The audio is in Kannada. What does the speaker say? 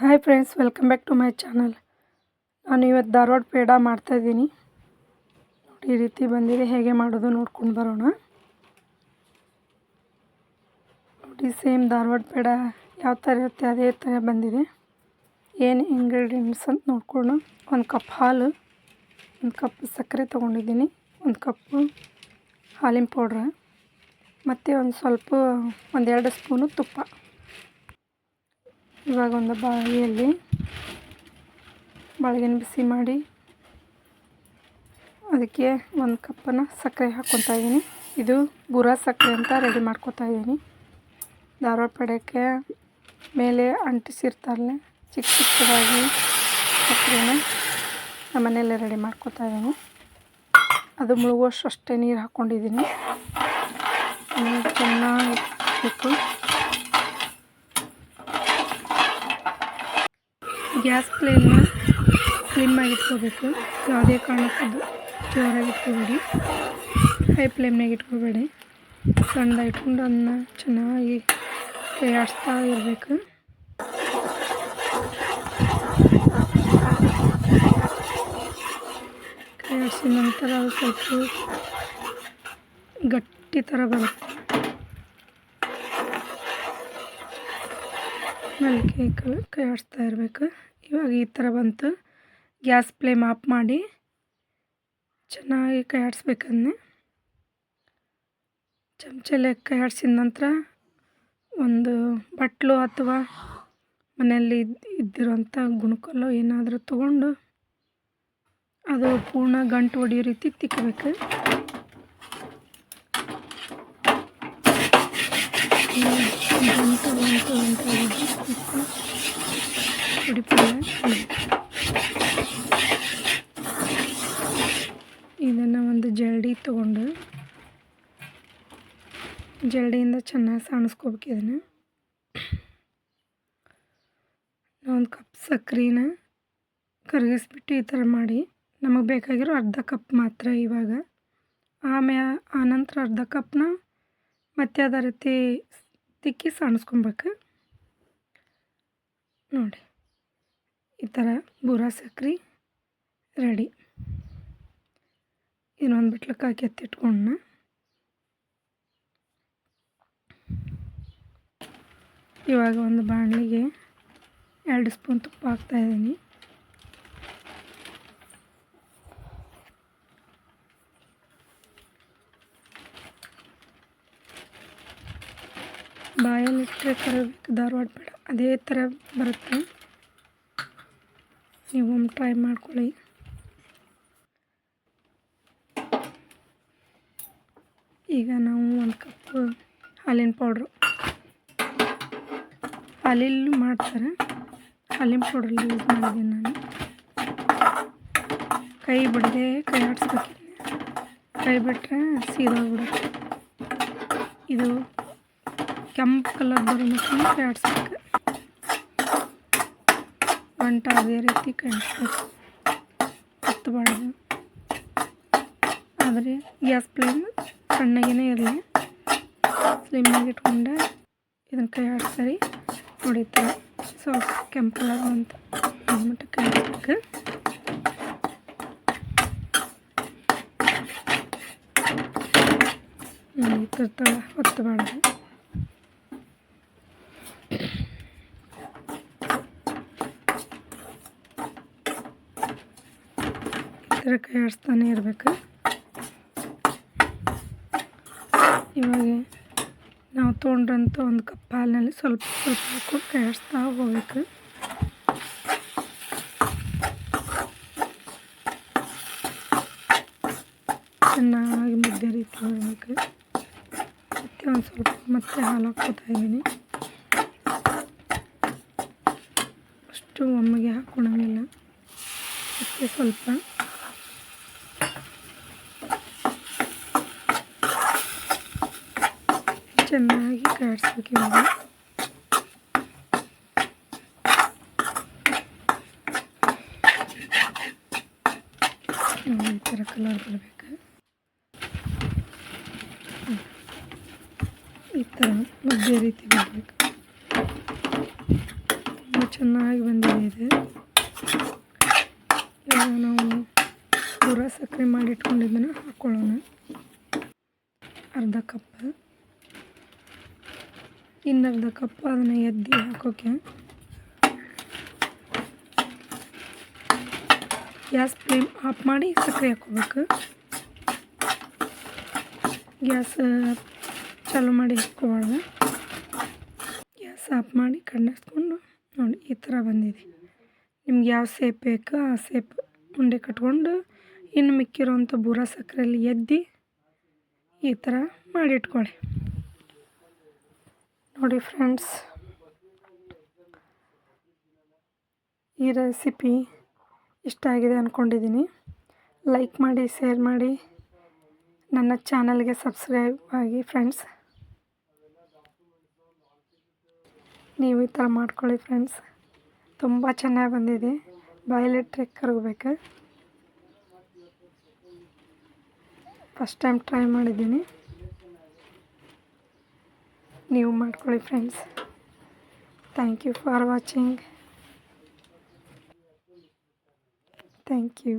Hi friends welcome back to my channel ನಾನು ಇವತ್ತು ಧಾರವಾಡ ಪೇಡ ಮಾಡ್ತಾಯಿದ್ದೀನಿ ನೋಡಿ, ಈ ರೀತಿ ಬಂದಿದೆ. ಹೇಗೆ ಮಾಡೋದು ನೋಡ್ಕೊಂಡು ಬರೋಣ. ನೋಡಿ ಸೇಮ್ ಧಾರವಾಡ ಪೇಡ ಯಾವ ಥರ ಇರುತ್ತೆ, ಅದೇ ಥರ ಬಂದಿದೆ. ಏನು ಇಂಗ್ರೀಡಿಯೆಂಟ್ಸ್ ಅಂತ ನೋಡ್ಕೊಂಡು ಒಂದು ಕಪ್ ಹಾಲು, ಒಂದು ಕಪ್ ಸಕ್ಕರೆ ತೊಗೊಂಡಿದ್ದೀನಿ. ಒಂದು ಕಪ್ಪು ಹಾಲಿನ ಪೌಡ್ರ ಮತ್ತು ಒಂದು ಸ್ವಲ್ಪ, ಒಂದೆರಡು ಸ್ಪೂನು ತುಪ್ಪ. ಇವಾಗ ಒಂದು ಬಾಳಿಯಲ್ಲಿ ಬಾಳೆಗಿನ ಬಿಸಿ ಮಾಡಿ ಅದಕ್ಕೆ ಒಂದು ಕಪ್ಪನ್ನು ಸಕ್ಕರೆ ಹಾಕ್ಕೊತಾ ಇದ್ದೀನಿ. ಇದು ಬುರ ಸಕ್ಕರೆ ಅಂತ ರೆಡಿ ಮಾಡ್ಕೊತಾ ಇದ್ದೀನಿ. ಧಾರವಾಡ ಪಡೆಯೋಕ್ಕೆ ಮೇಲೆ ಅಂಟಿಸಿರ್ತಾರಲ್ಲ, ಚಿಕ್ಕ ಚಿಕ್ಕದಾಗಿ ಸಕ್ಕರೆನ ನಮ್ಮ ಮನೆಯಲ್ಲೇ ರೆಡಿ ಮಾಡ್ಕೊತಾ ಇದ್ದೀನಿ. ಅದು ಮುಳುಗುವಷ್ಟು ಅಷ್ಟೇ ನೀರು ಹಾಕ್ಕೊಂಡಿದ್ದೀನಿ ಚೆನ್ನಾಗಿ ಬೇಕು ಗ್ಯಾಸ್ ಫ್ಲೇಮ್ನ ಸ್ಲಿಮ್ಮಾಗಿ ಇಟ್ಕೋಬೇಕು ಯಾವುದೇ ಕಾರಣಕ್ಕದು ಜೋರಾಗಿ ಇಟ್ಕೋಬೇಡಿ. ಹೈ ಫ್ಲೇಮ್ನಾಗ ಇಟ್ಕೋಬೇಡಿ. ಸಣ್ಣದಾಗಿ ಇಟ್ಕೊಂಡು ಅದನ್ನ ಚೆನ್ನಾಗಿ ತಯಾರಿಸ್ತಾ ಇರಬೇಕು. ಕೈಯಾಡಿಸಿದ ನಂತರ ಅದು ಸ್ವಲ್ಪ ಗಟ್ಟಿ ಥರ ಬರುತ್ತೆ. ಆಮೇಲೆ ಕೈ ಕೈ ಆಡಿಸ್ತಾ ಇರಬೇಕು. ಇವಾಗ ಈ ಥರ ಬಂತು. ಗ್ಯಾಸ್ ಫ್ಲೇಮ್ ಆಫ್ ಮಾಡಿ ಚೆನ್ನಾಗಿ ಕೈ ಆಡಿಸ್ಬೇಕನ್ನೇ ಚಮಚಲೆ ಕೈ ಆಡಿಸಿದ ನಂತರ ಒಂದು ಬಟ್ಲು ಅಥವಾ ಮನೆಯಲ್ಲಿ ಇದ್ದಿರೋಂಥ ಗುಣಕಲ್ಲು ಏನಾದರೂ ತಗೊಂಡು ಅದು ಪೂರ್ಣ ಗಂಟು ಹೊಡಿಯೋ ರೀತಿ ತಿಕ್ಕಬೇಕು ಗಂಟು ಗಂಟು ಗಂಟು ಪುಡಿ ಇದನ್ನು ಒಂದು ಜರಡಿ ತೊಗೊಂಡು ಜರಡಿಯಿಂದ ಚೆನ್ನಾಗಿ ಸಾಣಿಸ್ಕೋಬೇಕು ಇದನ್ನು. ಒಂದು ಕಪ್ ಸಕ್ಕರೆನ ಕರಗಿಸ್ಬಿಟ್ಟು ಈ ಥರ ಮಾಡಿ. ನಮಗೆ ಬೇಕಾಗಿರೋ ಅರ್ಧ ಕಪ್ ಮಾತ್ರ ಇವಾಗ. ಆಮ್ಯಾ ಆನಂತರ ಅರ್ಧ ಕಪ್ನ ಮತ್ತೆ ಅದೇ ರೀತಿ ತಿಕ್ಕಿ ಸಾಣಿಸ್ಕೊಬೇಕು. ನೋಡಿ. ಈ ಥರ ಬೂರ ಸಕ್ರೆ ರೆಡಿ. ಇನ್ನೊಂದು ಬಿಟ್ಲಕ್ಕೆ ಹಾಕಿ ಎತ್ತಿಟ್ಕೊಂಡ ಇವಾಗ ಒಂದು ಬಾಣಲಿಗೆ ಎರಡು ಸ್ಪೂನ್ ತುಪ್ಪ ಹಾಕ್ತಾಯಿದ್ದೀನಿ ಬಾಯಲ್ಲಿಟ್ಟರೆ ಕರಬೇಕು ಧಾರವಾಡ ಬೇಡ ಅದೇ ಥರ ಬರುತ್ತೆ. ನೀವು ಒಮ್ಮೆ ಟ್ರೈ ಮಾಡ್ಕೊಳ್ಳಿ. ಈಗ ನಾವು ಒಂದು ಕಪ್ ಹಾಲಿನ ಪೌಡ್ರು ಹಾಲಿಲ್ಲಿ ಮಾಡ್ತಾರೆ. ಹಾಲಿನ ಪೌಡ್ರಲ್ಲಿ ಯೂಸ್ ಮಾಡಿದ್ದೀನಿ ನಾನು. ಕೈ ಬಿಡದೆ ಕೈ ಆಡಿಸ್ಬೇಕು ಕೈ ಬಿಟ್ಟರೆ ಸೀದೋಗ್ಬಿಡುತ್ತೆ. ಇದು ಕೆಂಪು ಕಲರ್ ಬರೋ ಮಕ್ಕಳು ಕೈ ಆಡಿಸ್ಬೇಕು. ಗಂಟ ಅದೇ ರೀತಿ ಕೈ ಆಡಿಸ್ಬೇಕು. ಹತ್ತಬಾರ್ದು ಆದರೆ ಗ್ಯಾಸ್ ಫ್ಲೇಮ್ ಸಣ್ಣಗೇನೆ ಇರಲಿ. ಸ್ಲಿಮ್ಮಾಗಿ ಇಟ್ಕೊಂಡೆ ಇದನ್ನು ಕೈ ಆಡಿಸ್ತಾರೆ ಸೊ ಕೆಂಪು ಕಲರ್ ಅಂತ. ಬಂದ್ಬಿಟ್ಟು ಕೈ ಆಡಿಸ್ಬೇಕು ಈ ಥರ ಹೊತ್ತಬಾರ್ದು ಈ ಥರ ಕೈ ಆಡಿಸ್ತಾನೆ ಇರಬೇಕು. ಇವಾಗ ನಾವು ತೊಗೊಂಡ್ರಂಥ ಒಂದು ಕಪ್ ಹಾಲಿನಲ್ಲಿ ಸ್ವಲ್ಪ ಸ್ವಲ್ಪ ಹಾಕೊಂಡು ಕಾಯಿಸ್ತಾ ಹೋಗ್ಬೇಕು. ಚೆನ್ನಾಗಿ ಮುದ್ದೆ ರೀತಿ ಬರಬೇಕು ಮತ್ತೆ ಒಂದು ಸ್ವಲ್ಪ ಮತ್ತೆ ಹಾಲು ಹಾಕ್ಕೋತಾ ಇದ್ದೀನಿ. ಅಷ್ಟು ಒಮ್ಮೆಗೆ ಹಾಕ್ಕೊಳಂಗಿಲ್ಲ ಮತ್ತೆ ಸ್ವಲ್ಪ ಚೆನ್ನಾಗಿ ಕಾಡಿಸ್ಬೇಕು ಇವಾಗ. ಈ ಥರ ಕಲರ್ ಬರಬೇಕು. ಈ ಥರ ಮುದ್ದೆ ರೀತಿ ಬರಬೇಕು. ತುಂಬ ಚೆನ್ನಾಗಿ ಬಂದಿದೆ ಇವಾಗ ನಾವು ಪೂರ ಸಕ್ಕರೆ ಮಾಡಿ ಇಟ್ಕೊಂಡಿದ್ದನ್ನು ಹಾಕ್ಕೊಳ್ಳೋಣ ಅರ್ಧ ಕಪ್. ಇನ್ನರ್ಧ ಕಪ್ ಅದನ್ನು ಎದ್ದಿ ಹಾಕೋಕೆ. ಗ್ಯಾಸ್ ಫ್ಲೇಮ್ ಆಫ್ ಮಾಡಿ ಸಕ್ಕರೆ ಹಾಕೋಬೇಕು ಗ್ಯಾಸ್ ಚಾಲು ಮಾಡಿ ಹಾಕ್ಕೋಬಾರ್ದು ಗ್ಯಾಸ್ ಆಫ್ ಮಾಡಿ ಕಣ್ಣಿಸ್ಕೊಂಡು ನೋಡಿ, ಈ ಥರ ಬಂದಿದೆ. ನಿಮ್ಗೆ ಯಾವ ಸೇಪ್ ಬೇಕು ಆ ಸೇಪ್ ಉಂಡೆ ಕಟ್ಕೊಂಡು, ಇನ್ನು ಮಿಕ್ಕಿರೋಂಥ ಬೂರ ಸಕ್ಕರೆಯಲ್ಲಿ ಎದ್ದಿ ಈ ಥರ ಮಾಡಿಟ್ಕೊಳ್ಳಿ ನೋಡಿ ಫ್ರೆಂಡ್ಸ್, ಈ ರೆಸಿಪಿ ಇಷ್ಟ ಆಗಿದೆ ಅಂದ್ಕೊಂಡಿದ್ದೀನಿ ಲೈಕ್ ಮಾಡಿ, ಶೇರ್ ಮಾಡಿ. ನನ್ನ ಚಾನಲ್ಗೆ ಸಬ್ಸ್ಕ್ರೈಬ್ ಆಗಿ ಫ್ರೆಂಡ್ಸ್. ನೀವು ಈ ಥರ ಮಾಡ್ಕೊಳ್ಳಿ ಫ್ರೆಂಡ್ಸ್. ತುಂಬ ಚೆನ್ನಾಗಿ ಬಂದಿದೆ. ಬಾಯಲ್ಲಿ ಟ್ರೆಕ್ ಕರಗಬೇಕು. ಫಸ್ಟ್ ಟೈಮ್ ಟ್ರೈ ಮಾಡಿದ್ದೀನಿ. ನೀವು ಮಾಡ್ಕೊಳ್ಳಿ friends thank you for watching thank you